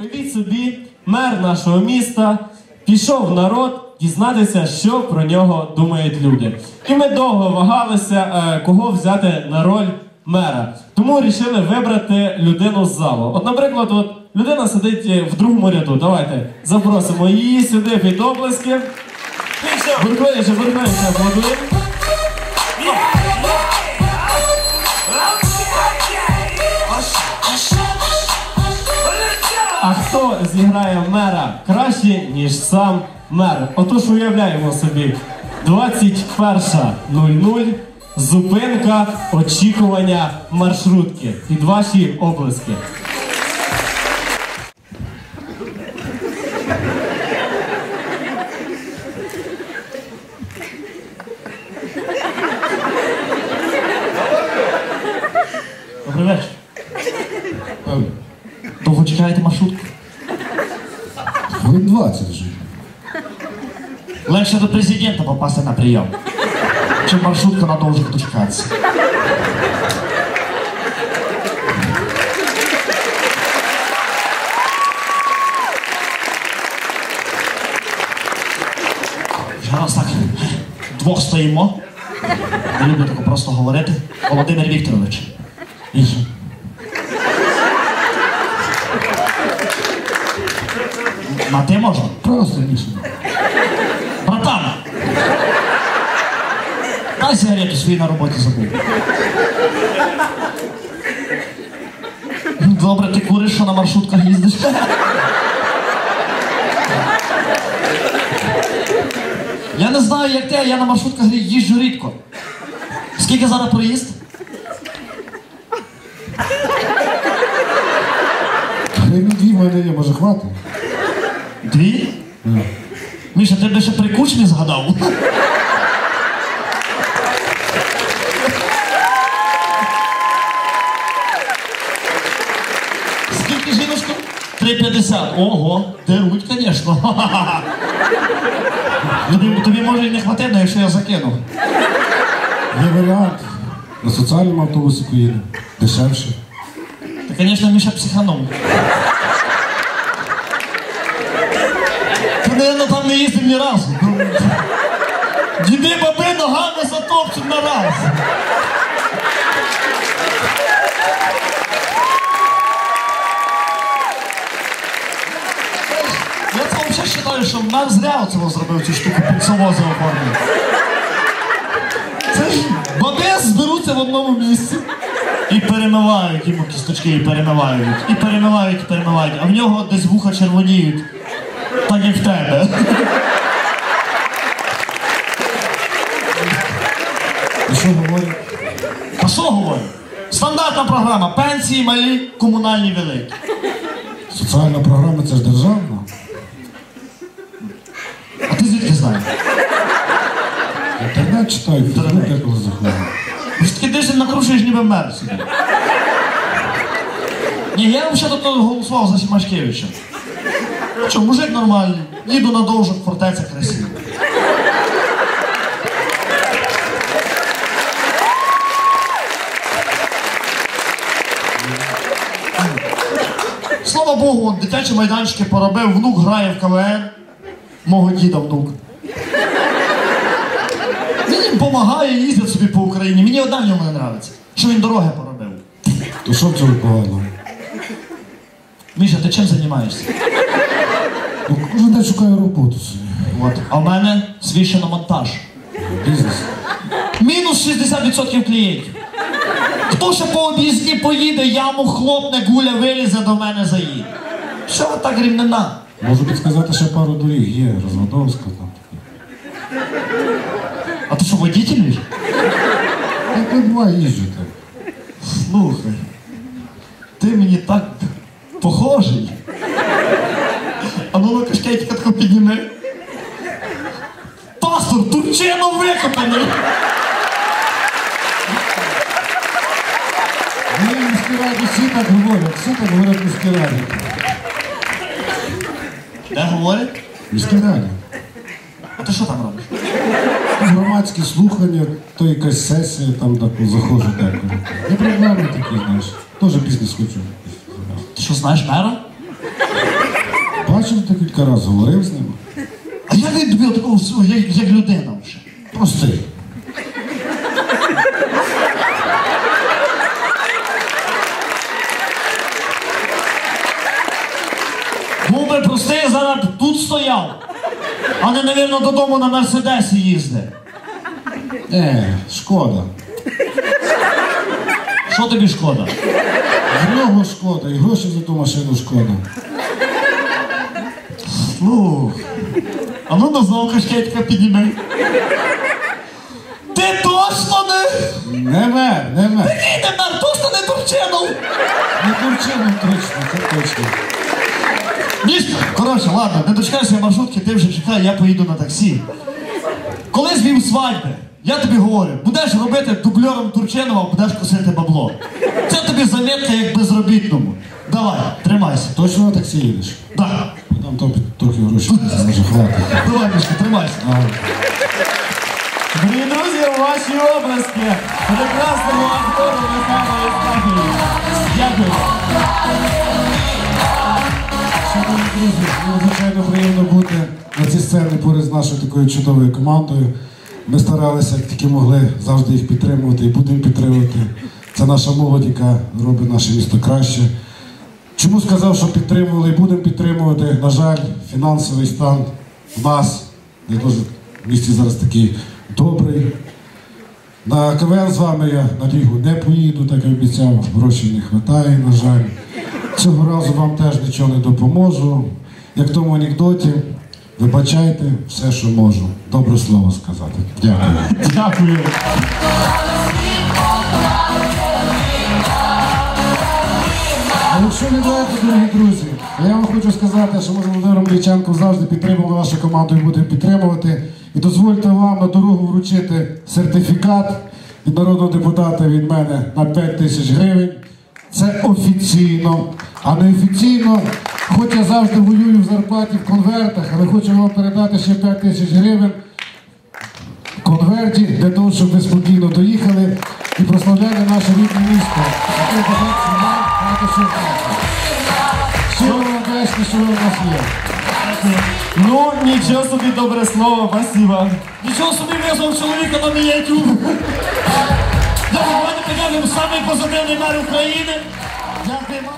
Уявіть собі, мер нашого міста пішов в народ дізнатися, що про нього думають люди. І ми довго вагалися, е, кого взяти на роль мера. Тому вирішили вибрати людину з залу. От, наприклад, от людина сидить е, в другому ряду. Давайте запросимо її сюди під облески. Буркливіше, буркливіше аплодуємо. А хто зіграє мера краще, ніж сам мер? Отож уявляємо собі, 21.00, зупинка очікування маршрутки. Під ваші облески. Добрий вечір. Довго чекаєте маршрутку? Хвилин 20 вже. Легше до президента попасти на прийом, чим маршрутка на довгих дочекатися. Зараз так двох стоїмо. Не люблю тако просто говорити. Володимир Вікторович. Просто Міша. Братан! Дай сигарету свій на роботі забув. Добре, ти куриш, що на маршрутках їздиш. Я не знаю, як ти, я на маршрутках їжджу рідко. Скільки зараз проїзд? Дві в мене є, може хватить? Дві? Ну. Міша, ти б ще при кучмі згадав. Скільки жіночка? 3,50. Ого, деруть, звісно. Тобі, тобі може і не хватить, якщо я закину. Є варіант. На соціальному автобусі поїду. Дешевше. Та, звісно, Міша психанув. Ти, наверное, там не їздив ні разу. Діди баби ногами затопчуть на раз. Я це взагалі вважаю, що мер зря оцього зробив цю штуку пінцевози оформив. Це ж баби зберуться в одному місці. І перемивають йому кісточки, і перемивають, і перемивають, і перемивають. А в нього десь вуха червоніють. Так як в тебе. Що говорять? А що говорю? Стандартна програма. Пенсії малі, комунальні великі. Соціальна програма це ж державна. А ти звідки знаєш? Інтернет читаю, фейсбук деколи заходжу. Ви ж таки десь накручуєш ніби мер собі. Ні, я взагалі тут голосував за Сімашкевича. Що, мужик нормальний. Їду на довжок, фортеця красива. Слава Богу, от дитячі майданчики поробив, внук грає в КВН. Мого діда внук. Він їм допомагає, їздять собі по Україні. Мені одна в ньому не подобається, що він дороги поробив. То що в цьому погано? Міша, ти чим займаєшся? Ну, кожен день шукаю роботу. От. А в мене свій шиномонтаж. Бізнес. Мінус 60% клієнтів. Хто ще по об'їзді поїде, яму хлопне, гуля вилізе до мене заїде. Що ви так рівнина? Можу підказати, ще пару доріг є, Розводовська там. А ти що, водитель? Я тут два їжджу так. Слухай, ти мені так похожий. А ну ну кашкетика тако підніми. Турчино викопаний. Вони в раді всі так говорять, всі так говорять в раді. Де говорять? В раді. А ти що там робиш? Громадські слухання, то якась сесія, там так заходжу деколи. Є проблеми такі, знаєш. Теж бізнес хочу. Ти що знаєш мера? бачив, ти кілька разів говорив з ним. А він тобі такого як, як людина вже? Простий. Був би простий, зараз тут стояв. А не, навірно, додому на Мерседесі їздить. Е, шкода. Що тобі шкода? В нього шкода, і гроші за ту машину шкода. Фух. А ну назов кашкетка підніми. Ти точно не. Не мер, не мер. Ти тепер точно не Турчинов. Не турчином точно, це точно. Містер, коротше, ладно, не дочекайся маршрутки, ти вже чекай, я поїду на таксі. Коли звів свадьби, я тобі говорю, будеш робити дубльором Турчинова, будеш косити бабло. Це тобі замітка як безробітному. Давай, тримайся. Точно на таксі їдеш? Да. Там трохи грошей може хватить. Давай, Мішка, тримайся. Дорогі друзі, у вашій області прекрасному актору Михайлу Євстафію. Дякую. Шановні друзі, надзвичайно приємно бути на цій сцені поряд з нашою такою чудовою командою. Ми старалися, як тільки могли, завжди їх підтримувати і будемо підтримувати. Це наша молодь, яка робить наше місто краще. Чому сказав, що підтримували і будемо підтримувати? На жаль, фінансовий стан в нас не дуже в місті зараз такий добрий. На КВН з вами я на лігу не поїду, так як обіцяв, грошей не вистачає, на жаль. Цього разу вам теж нічого не допоможу. Як в тому анекдоті, вибачайте все, що можу. Добре слово сказати. Дякую. Дякую. Якщо не даєте, дорогі друзі, я вам хочу сказати, що ми з Володимиром Ліченком завжди підтримували нашу команду і будемо підтримувати. І дозвольте вам на дорогу вручити сертифікат від народного депутата від мене на 5 тисяч гривень. Це офіційно, а не офіційно. Хоч я завжди воюю в зарплаті в конвертах, але хочу вам передати ще 5 тисяч гривень в конверті для того, щоб ви спокійно доїхали і прославляли наше рідне місто. Що ви Щиро що ви у нас є. Ну, нічого собі добре слово, спасибо. Нічого собі визвав чоловіка на мініатюру. Я давайте покажемо самий позитивний мер України. Дякуємо.